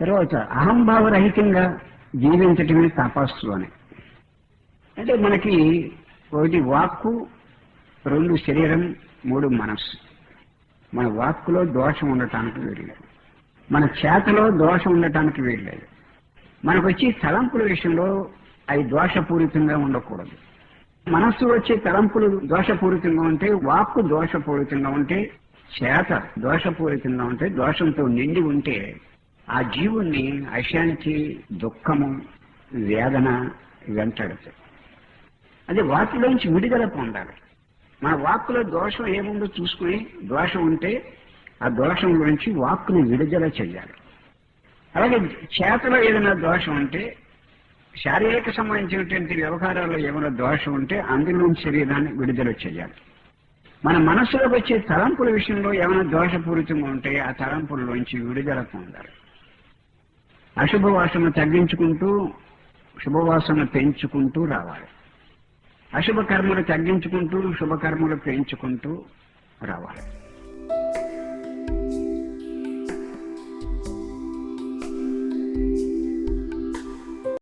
తర్వాత అహంభావరహితంగా జీవించటమే తపస్సు అని అంటే మనకి ఒకటి వాక్కు రెండు శరీరం మూడు మనస్సు. మన వాక్కులో దోషం ఉండటానికి వీల్లేదు. మన చేతలో దోషం ఉండటానికి వీల్లేదు. మనకు వచ్చి తలంపుల విషయంలో అవి దోషపూరితంగా ఉండకూడదు. మనస్సు వచ్చే తలంపులు దోషపూరితంగా ఉంటే వాక్కు దోషపూరితంగా ఉంటే చేత దోషపూరితంగా ఉంటే దోషంతో నిండి ఉంటే ఆ జీవుణ్ణి అశాంతి దుఃఖము వేదన వెంటాడుతాయి. అదే వాక్కులోంచి విడుదల పొందాలి. మన వాక్కులో దోషం ఏముందో చూసుకుని దోషం ఉంటే ఆ దోషం నుంచి వాక్కుని విడుదల చేయాలి అలాగే చేతలో ఏదైనా దోషం ఉంటే శారీరక సంబంధించినటువంటి వ్యవహారాల్లో ఏమైనా దోషం ఉంటే అందులోని శరీరాన్ని విడుదల చేయాలి మన మనసులోకి వచ్చే తలంపుల విషయంలో ఏమైనా దోషపూరితంగా ఉంటే ఆ తలంపుల నుంచి విడుదల పొందాలి. అశుభవాసన తగ్గించుకుంటూ శుభవాసన పెంచుకుంటూ రావాలి. అశుభ కర్మలు తగ్గించుకుంటూ శుభకర్మలు పెంచుకుంటూ రావాలి.